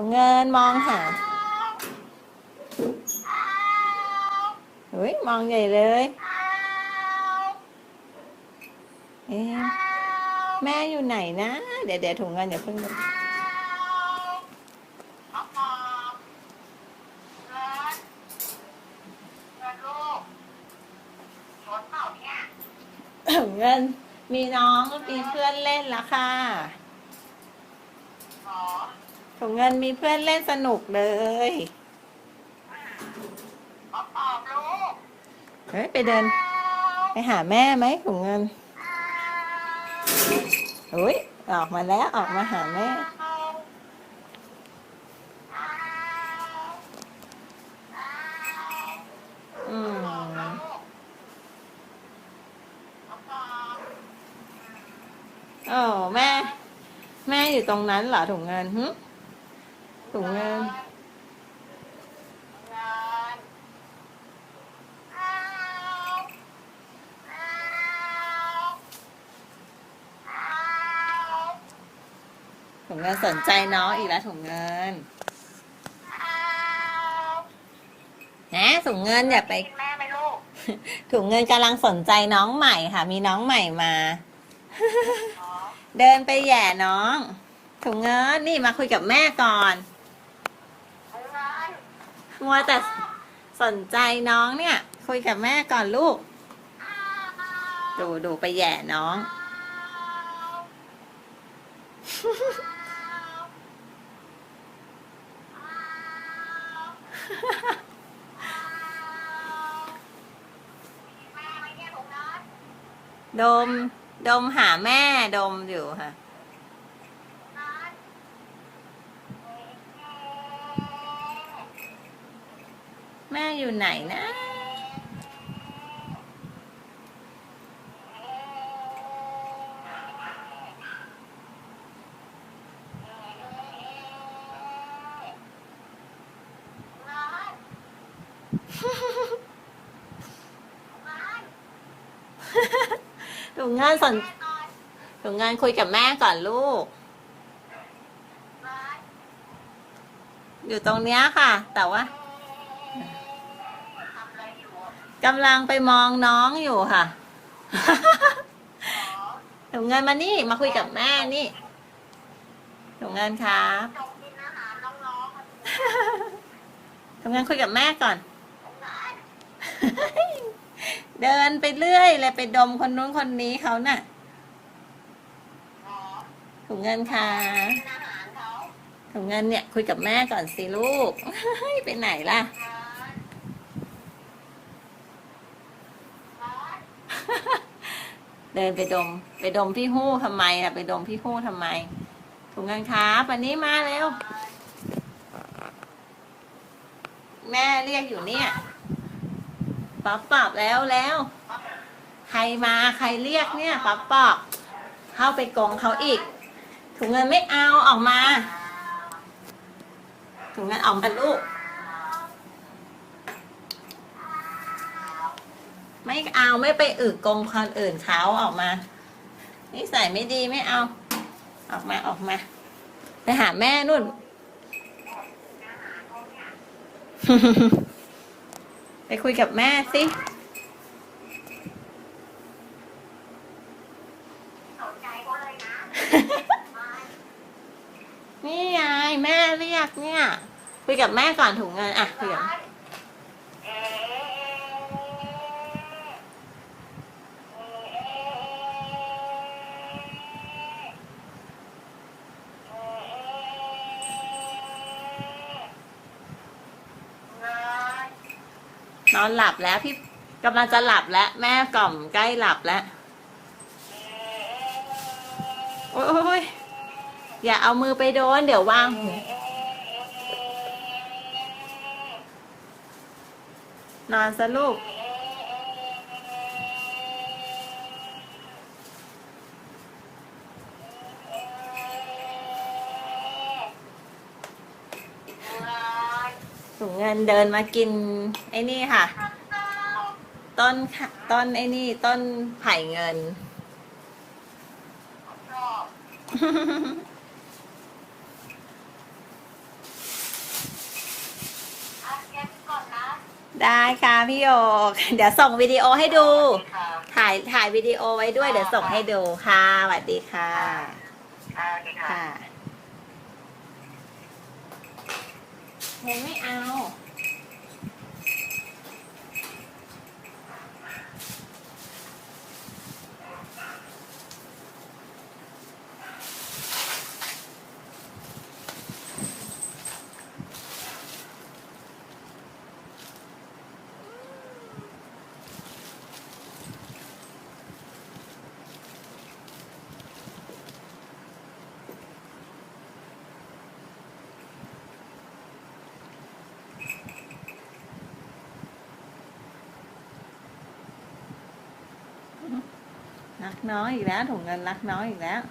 ถุงเงินมองหาเฮ้ยมองใหญ่เลยเอ๊ะแม่อยู่ไหนนะ เดี๋ยวเดี๋ยวถุงเงินอย่าเพิ่งเงินมีน้องมีเพื่อนเล่นล้วค่ะ ถุงเงินมีเพื่อนเล่นสนุกเลยเฮ้ยไปเดิน ไปหาแม่ไหมถุงเงินอุ้ยออกมาแล้วออกมาหาแม่อืมโอ้แม่ แม่อยู่ตรงนั้นเหรอถุงเงินหึ ถุงเงินถุงเงินสนใจน้องอีกแล้วถุงเงินนะถุงเงินอย่าไปแม่ไหมลูกถุงเงินกำลังสนใจน้องใหม่ค่ะ มีน้องใหม่มาอ๋อเดินไปแหย่น้องถุงเงินนี่มาคุยกับแม่ก่อนถุงเงิน มัวแต่สนใจน้องเนี่ย คุยกับแม่ก่อนลูก ดูดูไปแย่น้องแม่ไหมเนี่ยถุงเงินดม ดมหาแม่ดมอยู่ค่ะ ถุงเงิน แม่ อยู่ไหนนะ ถุงเงินสนถุงเงินคุยกับแม่ก่อนลูก อยู่ตรงเนี้ยค่ะ แต่ว่า กำลังไปมองน้องอยู่ค่ะถุงเงินมานี่มาคุยกับแม่นี่ถุงเงินครับจงาน้องๆอะถุงเงินคุยกับแม่ก่อน เดินไปเรื่อยเลยไปดมคนนู้นคนนี้เขาน่ะถุงเงินค่ะกินอาหารเขาถุงเงินเนี่ย คุยกับแม่ก่อนสิลูกไปไหนล่ะ เดินไปดม ไปดมพี่ฮู้ทำไมอะ ไปดมพี่ฮู้ทำไมถุงเงินครับวันนี้มาเร็วแม่เรียกอยู่เนี่ยป๊อปปอบแล้วแล้ว ใครมาใครเรียกเนี่ยป๊อปปอบเข้าไปกรงเขาอีก ถุงเงินไม่เอาออกมา ถุงเงินออกมาลูก ไม่เอาไม่ไปอึกรงคนอื่นเขาออกมานิสัยไม่ดีไม่เอา ออกมาออกมา ไปหาแม่นู่น ไปคุยกับแม่สินี่ไงแม่เรียกเนี่ยคุยกับแม่ก่อนถุงเงินอะคุยกับ เอ๊เงิน นอนหลับแล้วพี่กำลังจะหลับแล้วแม่กล่อมใกล้หลับแล้ว โอ้ยอยอย่าเอามือไปโดน เดี๋ยววางหูนอนซะลูก ถุงเงินเดินมากินไอ้นี่ค่ะ ต้นค่ะต้นไอ้นี่ต้นไผ่เงิน ได้ค่ะพี่โยกเดี๋ยวส่งวิดีโอให้ดู ถ่ายถ่ายวิดีโอไว้ด้วยเดี๋ยวส่งให้ดูค่ะสวัสดีค่ะ ค่ะ หนูไม่เอา lắc nói gì đó thùng lên lắc nói gì đó.